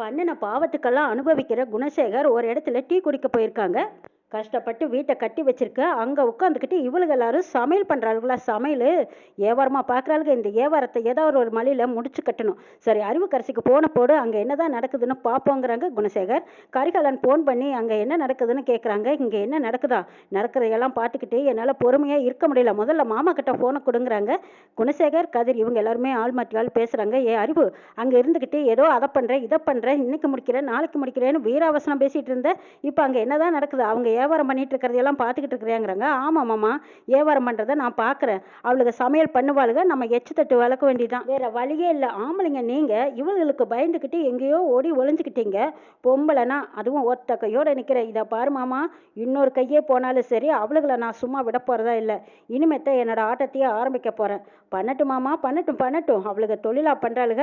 பண்ணின பாவத்துக்கெல்லாம் அனுபவிக்கிற குணசேகர் ஒரு இடத்துல டீ குடிக்க போயிருக்காங்க. கஷ்டப்பட்டு வீட்டை கட்டி வச்சிருக்க அங்கே உட்காந்துக்கிட்டு இவளுங்க எல்லாரும் சமையல் பண்ணுறாளுங்களா சமையல்? ஏவாரமாக பார்க்குறாளுங்க இந்த ஏவாரத்தை ஏதோ ஒரு ஒரு மலையில் முடிச்சு கட்டணும். சரி அறிவுக்கரசிக்கு போன போடு அங்கே என்னதான் நடக்குதுன்னு பார்ப்போங்கிறாங்க குணசேகர். கரிகாலன் ஃபோன் பண்ணி அங்கே என்ன நடக்குதுன்னு கேட்குறாங்க இங்கே என்ன நடக்குதா? நடக்கிறதையெல்லாம் பார்த்துக்கிட்டு என்னால் பொறுமையாக இருக்க முடியல. முதல்ல மாமா கிட்ட ஃபோனை கொடுங்குறாங்க. குணசேகர் கதிர் இவங்க எல்லாருமே ஆள் மாற்றி ஆள் பேசுகிறாங்க ஏ அறிவு அங்கே இருந்துக்கிட்டு ஏதோ அதை பண்ணுறேன் இதை பண்ணுறேன் இன்னைக்கு முடிக்கிறேன் நாளைக்கு முடிக்கிறேன்னு வீராவசனம் பேசிகிட்டு இருந்தேன் இப்போ அங்கே என்னதான் நடக்குது? அவங்க வியாபாரம் பண்ணிட்டு இருக்கிறதையெல்லாம் பார்த்துக்கிட்டு இருக்கிறேங்கிறாங்க. ஆமாம் மாமா வியாபாரம் பண்ணுறதை நான் பார்க்குறேன். அவளுக்கு சமையல் பண்ணுவாளுங்க நம்ம எச்சு தட்டு வளர்க்க வேண்டியதான் வேற வழியே இல்லை. ஆம்பளைங்க நீங்கள் இவளுகளுக்கு பயந்துக்கிட்டு எங்கேயோ ஓடி ஒளிஞ்சுக்கிட்டீங்க. பொம்பளைனா அதுவும் ஒத்த கையோட நிற்கிறேன் இதை பாரு மாமா இன்னொரு கையே போனாலும் சரி அவளுகளை நான் சும்மா விட போகிறதா இல்லை. இனிமேத்த என்னோட ஆட்டத்தையே ஆரம்பிக்க போகிறேன் பண்ணட்டும் மாமா பண்ணட்டும் பண்ணட்டும். அவளுக்கு தொழிலாக பண்ணுறாளுக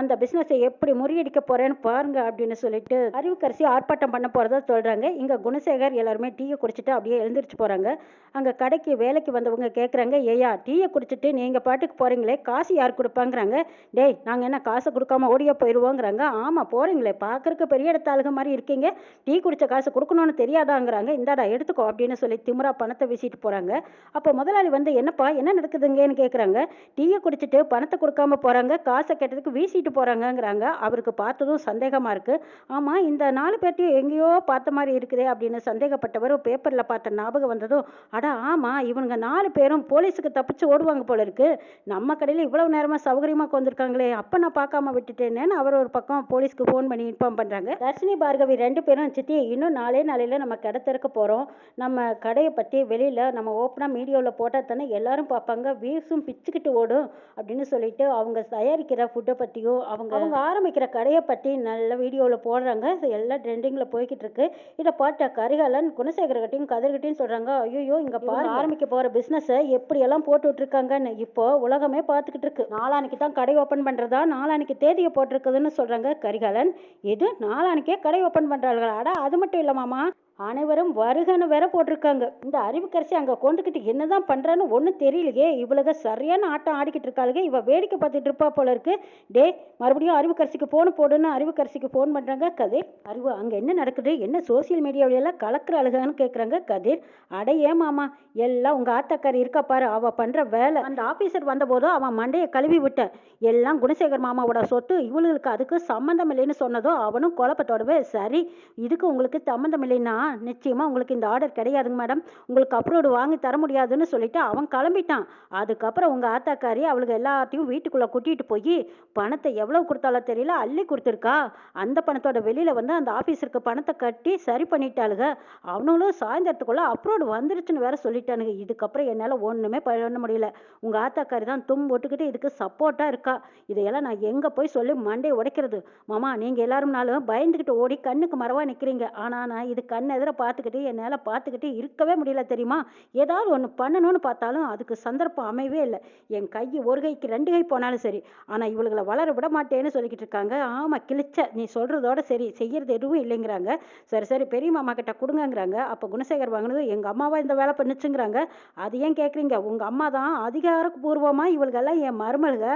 அந்த பிஸ்னஸை எப்படி முறியடிக்க போகிறேன்னு பாருங்க அப்படின்னு சொல்லிட்டு அறிவுக்கரசி ஆர்ப்பாட்டம் பண்ண போகிறதா சொல்கிறாங்க இங்கே குணசேகர் எல்லாருமே டீயை குடிச்சிட்டு அப்படியே எழுந்திரிச்சு போகிறாங்க அங்கே கடைக்கு வேலைக்கு வந்தவங்க கேட்குறாங்க ஏயா டீயை குடிச்சிட்டு நீங்கள் பாட்டுக்கு போகிறீங்களே காசு யார் கொடுப்பாங்கிறாங்க? டேய் நாங்கள் என்ன காசை கொடுக்காம ஓடியே போயிடுவோங்கிறாங்க ஆமாம் போகிறீங்களே பார்க்குறக்கு பெரிய இடத்த அழுக மாதிரி இருக்கீங்க. டீ குடித்த காசு கொடுக்கணும்னு தெரியாதாங்கிறாங்க. இந்தாடா எடுத்துக்கோ அப்படின்னு சொல்லி திமிரா பணத்தை வீசிட்டு போகிறாங்க அப்போ முதலாளி வந்து என்னப்பா என்ன நடக்குதுங்கன்னு கேட்குறாங்க டீயை குடிச்சிட்டு பணத்தை கொடுக்காம போகிறாங்க காசை கேட்டதுக்கு வீசிட்டு போகிறாங்கங்கிறாங்க அவருக்கு பார்த்ததும் சந்தேகமாக இருக்குது ஆமாம் இந்த நாலு பேர்ட்டையும் எங்கேயோ பார்த்த மாதிரி இருக்குதே அப்படின்னு சந்தேகப்பட்டவர் பேப்பரில் பார்த்த ஞாபகம் வந்ததும் அட ஆமாம் இவனுங்க நாலு பேரும் போலீஸுக்கு தப்பிச்சு ஓடுவாங்க போல இருக்கு. நம்ம கடையில் இவ்வளவு நேரமாக சௌகரியமாக வந்திருக்காங்களே அப்போ நான் பார்க்காம விட்டுட்டேனேன்னு அவர் ஒரு பக்கம் போலீஸ்க்கு ஃபோன் பண்ணி இன்ஃபார்ம் பண்ணுறாங்க தர்ஷினி பார்கவி ரெண்டு பேரும் சித்தி இன்னும் நாளே நாளையில் நம்ம கடை திறக்க போகிறோம் நம்ம கடையை பற்றி வெளியில் நம்ம ஓப்பனாக மீடியாவில் போட்டால் தானே எல்லாரும் பார்ப்பாங்க வியூஸும் பிச்சுக்கிட்டு ஓடும் அப்படின்னு சொல்லிட்டு அவங்க தயாரிக்கிற ஃபுட்டை பற்றியும் அவங்க அவங்க ஆரம்பிக்கிற கடையை பற்றி நல்ல வீடியோவில் போடுறாங்க. எல்லா எல்லாம் ட்ரெண்டிங்கில் போய்கிட்டு இருக்கு. இதை பார்த்த கரிகாலன் குணசேகரகிட்டையும் கதிர்கிட்டையும் சொல்கிறாங்க ஐயோ இங்கே பாரு ஆரம்பிக்க போகிற பிஸ்னஸை எப்படியெல்லாம் போட்டு விட்ருக்காங்கன்னு இப்போ உலகமே பார்த்துக்கிட்டு இருக்கு. நாளானிக்கு தான் கடை ஓப்பன் பண்ணுறதா நாளானிக்கு தேதியை போட்டிருக்குதுன்னு சொல்கிறாங்க கரிகாலன். இது நாளானிக்கே கடை ஓப்பன் பண்ணுறாங்களா அட அது மட்டும் இல்லை மாமா. அனைவரும் வருகன்னு வேற போட்டிருக்காங்க. இந்த அறிவுக்கரசி அங்கே கொண்டுக்கிட்டு என்னதான் பண்ணுறான்னு ஒன்றும் தெரியலையே. இவளுக சரியான ஆட்டம் ஆடிக்கிட்டு இருக்காளுங்க இவ வேடிக்கை பார்த்துட்டு இருப்பா போல இருக்கு. டே மறுபடியும் அறிவுக்கரசிக்கு ஃபோன் போடுன்னு அறிவுக்கரசிக்கு ஃபோன் பண்ணுறாங்க கதிர் அறிவு அங்கே என்ன நடக்குது? என்ன சோசியல் மீடியாவில எல்லாம் கலக்கிற அழுகான்னு கேட்குறாங்க கதிர் அட மாமா? எல்லாம் உங்கள் ஆத்தாக்காரி இருக்கா பாரு. அவள் பண்ணுற வேலை. அந்த ஆஃபீஸர் வந்தபோது அவன் மண்டையை கழுவி விட்டேன். எல்லாம் குணசேகர் மாமாவோட சொத்து. இவளுக்கு அதுக்கு சம்மந்தம் இல்லைன்னு சொன்னதோ அவனும் குழப்பத்தோடவே சரி இதுக்கு உங்களுக்கு சம்மந்தம் இல்லைன்னா நிச்சயமாக உங்களுக்கு இந்த ஆர்டர் கிடையாதுங்க மேடம் உங்களுக்கு அப்ரூவ்டு வாங்கி தர முடியாதுன்னு சொல்லிட்டு அவன் கிளம்பிட்டான். அதுக்கப்புறம் உங்கள் ஆத்தாக்காரி அவளுக்கு எல்லாத்தையும் வீட்டுக்குள்ளே கூட்டிகிட்டு போய் பணத்தை எவ்வளோ கொடுத்தாலும் தெரியல அள்ளி கொடுத்துருக்கா. அந்த பணத்தோட வெளியில் வந்து அந்த ஆஃபீஸருக்கு பணத்தை கட்டி சரி பண்ணிட்டாளுங்க. அவனுங்களும் சாயந்தரத்துக்குள்ளே அப்ரூவ்டு வந்துருச்சுன்னு வேற சொல்லிட்டானுங்க. இதுக்கப்புறம் என்னால் ஒன்றுமே பண்ண முடியல. உங்கள் ஆத்தாக்காரி தான் தும் போட்டுக்கிட்டு இதுக்கு சப்போர்ட்டாக இருக்கா? இதையெல்லாம் நான் எங்கே போய் சொல்லி மண்டையை உடைக்கிறது? மாமா நீங்கள் எல்லாரும்னாலும் பயந்துக்கிட்டு ஓடி கண்ணுக்கு மரவாக நிற்கிறீங்க ஆனால் நான் இது கண் எதிர பார்த்துக்கிட்டு என்னால் பார்த்துக்கிட்டு இருக்கவே முடியல தெரியுமா? ஏதாவது ஒன்று பண்ணணும்னு பார்த்தாலும் அதுக்கு சந்தர்ப்பம் அமையவே இல்லை. என் கை ஒரு கைக்கு ரெண்டு கை போனாலும் சரி ஆனால் இவளுகளை வளர விட மாட்டேன்னு சொல்லிக்கிட்டு இருக்காங்க. ஆமாம் கிழிச்ச நீ சொல்கிறதோட சரி செய்கிறது எதுவும் இல்லைங்கிறாங்க. சரி சரி பெரிய மாமா கிட்ட கொடுங்கங்கிறாங்க. அப்போ குணசேகர் வாங்கினது எங்கள் அம்மாவா இந்த வேலை பண்ணுச்சுங்கிறாங்க. அது ஏன் கேட்குறீங்க உங்கள் அம்மா தான் அதிகாரப்பூர்வமாக இவளுகெல்லாம் என் மருமலுக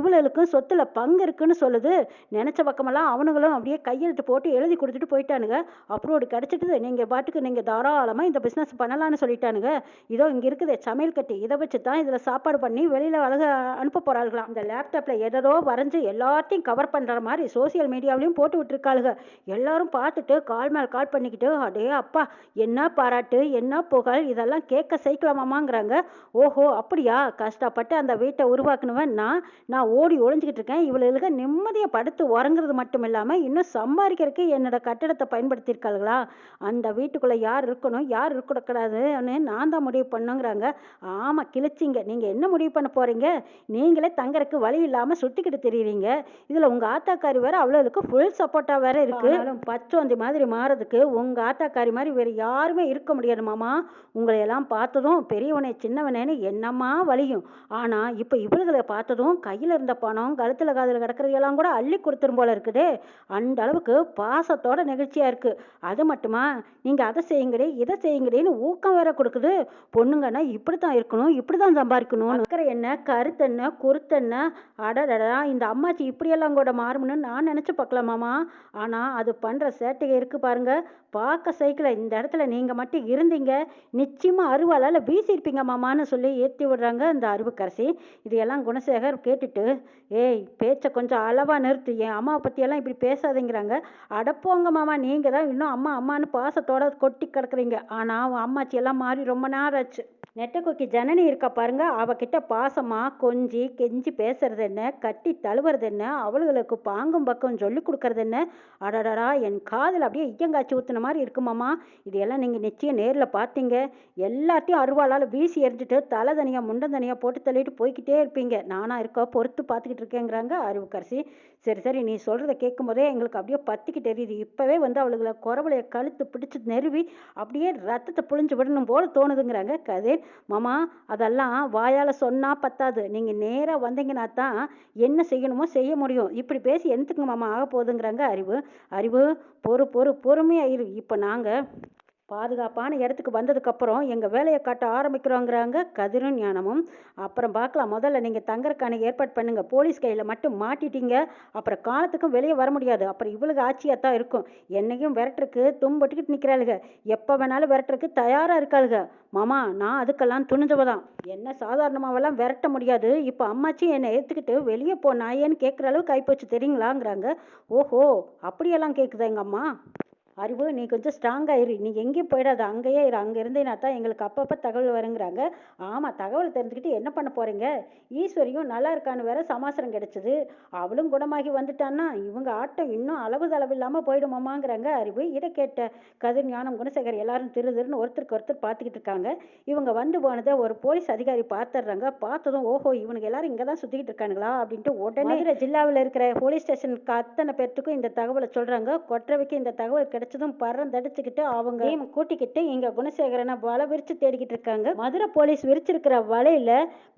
இவளுக்கும் சொத்துல பங்கு இருக்குன்னு சொல்லுது. நினச்ச பக்கமெல்லாம் அவனுங்களும் அப்படியே கையெழுத்து போட்டு எழுதி கொடுத்துட்டு போயிட்டானுங்க. அப்ரூவ்டு கிடச்சிட்டு நீங்கள் பாட்டுக்கு நீங்கள் தாராளமாக இந்த பிஸ்னஸ் பண்ணலான்னு சொல்லிட்டானுங்க. இதோ இங்கே இருக்குது சமையல் கட்டி. இதை வச்சு தான் இதில் சாப்பாடு பண்ணி வெளியில் அழக அனுப்ப போகிறாளுங்களாம் இந்த லேப்டாப்பில் எதோ வரைஞ்சி எல்லாத்தையும் கவர் பண்ணுற மாதிரி சோசியல் மீடியாவிலையும் போட்டு விட்டுருக்காளுங்க எல்லாரும் பார்த்துட்டு கால் மேல் கால் பண்ணிக்கிட்டு அடே அப்பா என்ன பாராட்டு என்ன புகழ்? இதெல்லாம் கேட்க சைக்கலாமாங்கிறாங்க ஓஹோ அப்படியா? கஷ்டப்பட்டு அந்த வீட்டை உருவாக்கணுவேன் நான். நான் ஓடி ஒழிஞ்சிக்கிட்டு இருக்கேன். இவளுக்கு நிம்மதியை படுத்து உறங்குறது மட்டும் இல்லாமல் இன்னும் சம்பாதிக்கிறதுக்கு என்னோட கட்டடத்தை பயன்படுத்தியிருக்காளுங்களா அந்த வீட்டுக்குள்ளே யார் இருக்கணும் யார் இருக்கக்கூடாதுன்னு நான் தான் முடிவு பண்ணுங்கிறாங்க. ஆமாம் கிழிச்சிங்க நீங்கள் என்ன முடிவு பண்ண போகிறீங்க நீங்களே தங்கறதுக்கு வழி இல்லாமல் சுட்டிக்கிட்டு தெரியுறீங்க. இதில் உங்கள் ஆத்தாக்காரி வேற அவ்வளோவுக்கு ஃபுல் சப்போர்ட்டாக வேற இருக்கு. ஆனாலும் பச்சோந்தி மாதிரி மாறதுக்கு உங்கள் ஆத்தாக்காரி மாதிரி வேறு யாருமே இருக்க முடியாது மாமா. உங்களை எல்லாம் பார்த்ததும் பெரியவனே சின்னவனேன்னு என்னம்மா வலியும் ஆனால் இப்போ இவளுகளை பார்த்ததும் கையில் இருந்த பணம் கழுத்தில் காதில் கிடக்கிறதெல்லாம் கூட அள்ளி கொடுத்துரும் போல இருக்குதே. அந்த அளவுக்கு பாசத்தோட நிகழ்ச்சியாக இருக்குது அது மட்டுமா? நீங்கள் அதை செய்யுங்கடே இதை செய்யுங்கடேன்னு ஊக்கம் வேற கொடுக்குது. பொண்ணுங்கன்னா இப்படி தான் இருக்கணும் இப்படி தான் சம்பாதிக்கணும் இருக்கிற என்ன கருத்தென்ன குருத்தென்ன அடடடா இந்த அம்மாச்சி இப்படியெல்லாம் கூட மாறும்னு நான் நினச்சி பார்க்கலாமாமா ஆனால் அது பண்ணுற சேட்டைகள் இருக்குது பாருங்க. பார்க்க சைக்கிளை இந்த இடத்துல நீங்கள் மட்டும் இருந்தீங்க. நிச்சயமாக அருவாளால் வீசியிருப்பீங்க மாமான்னு சொல்லி ஏற்றி விடுறாங்க இந்த அருவுக்கரசி. இதையெல்லாம் குணசேகர் கேட்டுட்டு ஏய் பேச்சை கொஞ்சம் அளவாக நிறுத்து. என் அம்மாவை பற்றியெல்லாம் இப்படி பேசாதேங்கிறாங்க. அடப்போங்க மாமா நீங்கள் தான் இன்னும் அம்மா அம்மான்னு பாசத்தோட கொட்டி கிடக்குறீங்க. ஆனால் அவன் அம்மாச்சி எல்லாம் மாறி ரொம்ப நேரம் ஆச்சு. நெட்டக்குக்கி ஜனனி இருக்கா பாருங்க. அவகிட்ட பாசமா கொஞ்சி கெஞ்சி பேசுறது என்ன? கட்டி தழுவுறது என்ன? அவளுகளுக்கு பாங்கும் பக்கம் சொல்லி கொடுக்கறது என்ன? அடடடா என் காதில் அப்படியே ஐயங்காய்ச்சி ஊத்துன மாதிரி இருக்குமாமா இதையெல்லாம் நீங்கள் நிச்சயம் நேரில் பார்த்தீங்க. எல்லாத்தையும் அருவாளால் வீசி எறிஞ்சிட்டு தலை தனியாக முண்டம் தனியாக போட்டு தள்ளிட்டு போய்கிட்டே இருப்பீங்க. நானாக இருக்க பொறுத்து பார்த்துக்கிட்டு இருக்கேங்கிறாங்க அறிவுக்கரசி சரி சரி நீ சொல்கிறத கேட்கும் போதே எங்களுக்கு அப்படியே பத்திக்கிட்டு தெரியுது. இப்போவே வந்து அவளுகளை குறவளைய கழுத்து பிடிச்சி நெருவி அப்படியே ரத்தத்தை புழிஞ்சு விடணும் போல தோணுதுங்கிறாங்க கதிர். மாமா அதெல்லாம் வாயால் சொன்னால் பத்தாது. நீங்கள் நேராக வந்தீங்கன்னா தான் என்ன செய்யணுமோ செய்ய முடியும். இப்படி பேசி என்னத்துக்கு மாமா ஆக போகுதுங்கிறாங்க அறிவு. அறிவு பொறு பொறு பொறுமையாக இரு. இப்போ நாங்கள் பாதுகாப்பான இடத்துக்கு வந்ததுக்கப்புறம் எங்கள் வேலையை காட்ட ஆரம்பிக்கிறோங்கிறாங்க கதிரும் ஞானமும். அப்புறம் பார்க்கலாம் முதல்ல நீங்கள் தங்கறக்கான ஏற்பாடு பண்ணுங்க. போலீஸ் கையில் மட்டும் மாட்டிட்டீங்க. அப்புறம் காலத்துக்கும் வெளியே வர முடியாது. அப்புறம் இவளுக்கு ஆட்சியாக தான் இருக்கும். என்னையும் விரட்டுறக்கு தும்பட்டுக்கிட்டு நிற்கிறாளுங்க எப்போ வேணாலும் விரட்டுறக்கு தயாராக இருக்காளுங்க மாமா நான் அதுக்கெல்லாம் துணிஞ்சவ தான் என்ன சாதாரணமாவெல்லாம் விரட்ட முடியாது. இப்போ அம்மாச்சி என்னை ஏற்றுக்கிட்டு வெளியே போ நாயேன்னு கேட்குற அளவுக்கு கைப்போச்சு தெரியுங்களாங்கிறாங்க. ஓஹோ அப்படியெல்லாம் கேட்குதா எங்கள் அம்மா? அறிவு நீ கொஞ்சம் ஸ்ட்ராங்காக இரு. நீ எங்கேயும் போயிடாத. அங்கேயே இரு. அங்கே இருந்தேனா தான் எங்களுக்கு அப்பப்போ தகவல் வருங்கிறாங்க. ஆமாம் தகவல் தெரிஞ்சுக்கிட்டு என்ன பண்ண போகிறீங்க ஈஸ்வரியும் நல்லா இருக்கான்னு வேற சமாசாரம் கிடைச்சது. அவளும் குணமாகி வந்துட்டான்னா இவங்க ஆட்டம் இன்னும் அளவு தளவு இல்லாமல் போயிடுமாமாங்கிறாங்க அறிவு இதை கேட்ட கதிர் ஞானம் குணசேகர் எல்லாரும் திரு திருன்னு ஒருத்தருக்கு ஒருத்தர் பார்த்துக்கிட்டு இருக்காங்க. இவங்க வந்து போனதை ஒரு போலீஸ் அதிகாரி பார்த்துடுறாங்க. பார்த்ததும் ஓஹோ இவனுக்கு எல்லாரும் இங்கே தான் சுற்றிக்கிட்டு இருக்கானுங்களா அப்படின்ட்டு உடனே ஜில்லாவில் இருக்கிற போலீஸ் ஸ்டேஷனுக்கு அத்தனை பேர்த்துக்கும் இந்த தகவலை சொல்கிறாங்க கொற்றவைக்கு இந்த தகவல் கிடைச்சதும் பறந்தடிச்சுக்கிட்டு அவங்க டீம் கூட்டிக்கிட்டு இங்கே குணசேகரனை வலை விரிச்சு தேடிக்கிட்டு இருக்காங்க. மதுரை போலீஸ் விரிச்சிருக்கிற வலையில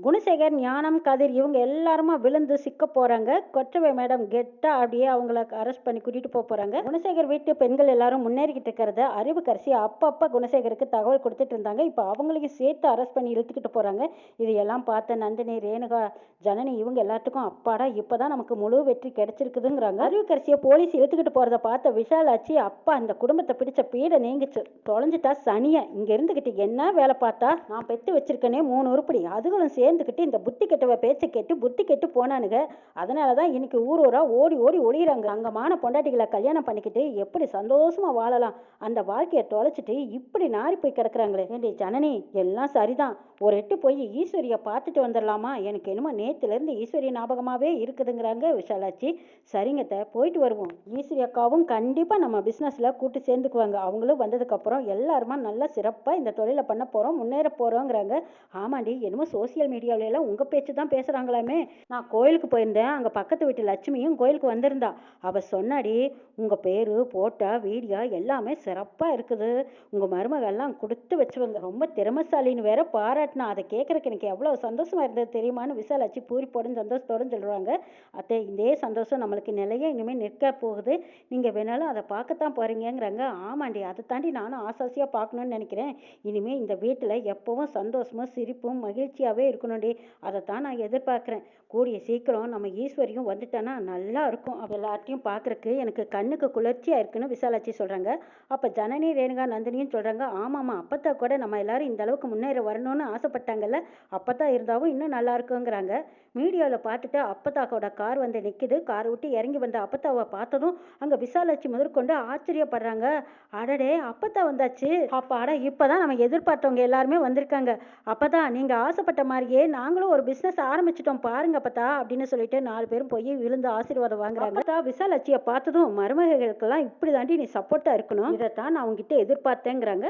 குணசேகர் ஞானம் கதிர் இவங்க எல்லாருமா விழுந்து சிக்க போறாங்க. கொற்றவை மேடம் கெட்டா அப்படியே அவங்கள அரெஸ்ட் பண்ணி கூட்டிட்டு போக போறாங்க. குணசேகர் வீட்டு பெண்கள் எல்லாரும் முன்னேறிக்கிட்டு இருக்கிறத அறிவுக்கரசி அப்பப்ப குணசேகருக்கு தகவல் கொடுத்துட்டு இருந்தாங்க. இப்போ அவங்களையும் சேர்த்து அரெஸ்ட் பண்ணி இழுத்துக்கிட்டு போறாங்க. இதையெல்லாம் பார்த்த நந்தினி ரேணுகா ஜனனி இவங்க எல்லாத்துக்கும் அப்பாடா இப்பதான் நமக்கு முழு வெற்றி கிடைச்சிருக்குதுங்கிறாங்க. அறிவுக்கரசியை போலீஸ் இழுத்துக்கிட்டு போறத பார்த்த விஷாலாச்சி அப்பா அந்த குடும்பத்தை பிடிச்ச பீடை நீங்கிச்சு. தொலைஞ்சிட்டா சனியை. இங்கே இருந்துக்கிட்டு என்ன வேலை பார்த்தா? நான் பெற்று வச்சிருக்கனே மூணு உருப்படி. அதுகளும் சேர்ந்துக்கிட்டு இந்த புத்தி கெட்டவ பேச்சை கேட்டு புத்தி கெட்டு போனானுங்க அதனால தான் இன்னைக்கு ஊர் ஊராக ஓடி ஓடி ஒளியிறாங்க. அங்கமான பொண்டாட்டிகளை கல்யாணம் பண்ணிக்கிட்டு எப்படி சந்தோஷமாக வாழலாம்? அந்த வாழ்க்கையை தொலைச்சிட்டு இப்படி நாரி போய் கிடக்குறாங்களே. ஏண்டி ஜனனி எல்லாம் சரிதான். ஒரு எட்டு போய் ஈஸ்வரியை பார்த்துட்டு வந்துடலாமா எனக்கு என்னமோ நேற்றுலேருந்து ஈஸ்வரி ஞாபகமாகவே இருக்குதுங்கிறாங்க விஷாலாச்சி. சரிங்க அத்தை, போயிட்டு வருவோம். ஈஸ்வரி அக்காவும் கண்டிப்பாக நம்ம பிஸ்னஸில் கூட்டு சேர்ந்துக்குவாங்க. அவங்களும் வந்ததுக்கப்புறம் எல்லாருமா நல்லா சிறப்பாக இந்த தொழிலை பண்ண போகிறோம் முன்னேற போகிறோங்கிறாங்க ஆமாண்டி என்னமோ சோசியல் மீடியாவில எல்லாம் உங்கள் பேச்சு தான் பேசுகிறாங்களாமே நான் கோயிலுக்கு போயிருந்தேன். அங்கே பக்கத்து வீட்டு லட்சுமியும் கோயிலுக்கு வந்திருந்தா. அவள் சொன்னாடி உங்கள் பேர் போட்டோ வீடியோ எல்லாமே சிறப்பாக இருக்குது. உங்கள் மருமகள்லாம் கொடுத்து வச்சவங்க. ரொம்ப திறமசாலின்னு வேற பாராட்டினா அதை கேட்குறக்கு எனக்கு எவ்வளோ சந்தோஷமாக இருந்தது தெரியுமான்னு விசாலாச்சி பூரிப்போடும் சந்தோஷத்தோடும் சொல்கிறாங்க அத்தை இதே சந்தோஷம் நம்மளுக்கு நிலைய இனிமேல் நிற்க போகுது. நீங்கள் வேணாலும் அதை பார்க்கத்தான் போகிறீங்கிறாங்க ஆமாண்டி அதை தாண்டி நானும் ஆசாசியாக பார்க்கணுன்னு நினைக்கிறேன். இனிமேல் இந்த வீட்டில் எப்போவும் சந்தோஷமும் சிரிப்பும் மகிழ்ச்சியாகவே இருக்கணும்டி. அதை தான் நான் எதிர்பார்க்குறேன். கூடிய சீக்கிரம் நம்ம ஈஸ்வரியும் வந்துட்டானா நல்லா இருக்கும். எல்லாத்தையும் பார்க்குறக்கு எனக்கு கண்ணுக்கு குளிர்ச்சியாக இருக்குன்னு விசாலாட்சி சொல்கிறாங்க அப்போ ஜனனி ரேணுகா நந்தினியும் சொல்கிறாங்க ஆமாம்மா அப்பத்தா கூட நம்ம எல்லாரும் இந்த அளவுக்கு முன்னேற வரணும்னு ஆசைப்பட்டாங்கல்ல அப்பத்தா இருந்தாவும் இன்னும் நல்லா இருக்குங்கிறாங்க. மீடியாவில் பார்த்துட்டு அப்பத்தாக்கோட கார் வந்து நிற்கிது கார் விட்டு இறங்கி வந்த அப்பத்தாவை பார்த்ததும் அங்கே விசாலாட்சி முதற்கொண்டு ஆச்சரியப்படுறாங்க. அடடே அப்பத்தா வந்தாச்சு. அப்பாடா இப்போதான் நம்ம எதிர்பார்த்தவங்க எல்லாருமே வந்திருக்காங்க. அப்பதான் நீங்கள் ஆசைப்பட்ட மாதிரியே நாங்களும் ஒரு பிஸ்னஸ் ஆரம்பிச்சிட்டோம். பாருங்க அப்பத்தா அப்படின்னு சொல்லிட்டு நாலு பேரும் போய் விழுந்து ஆசீர்வாதம் வாங்குறாங்க. அப்பத்தா விசாலாட்சியை பார்த்ததும் மருமகளுக்கெல்லாம் இப்படி தாண்டி நீ சப்போர்ட்டாக இருக்கணும். இதைத்தான் நான் உங்ககிட்ட எதிர்பார்த்தேங்கிறாங்க.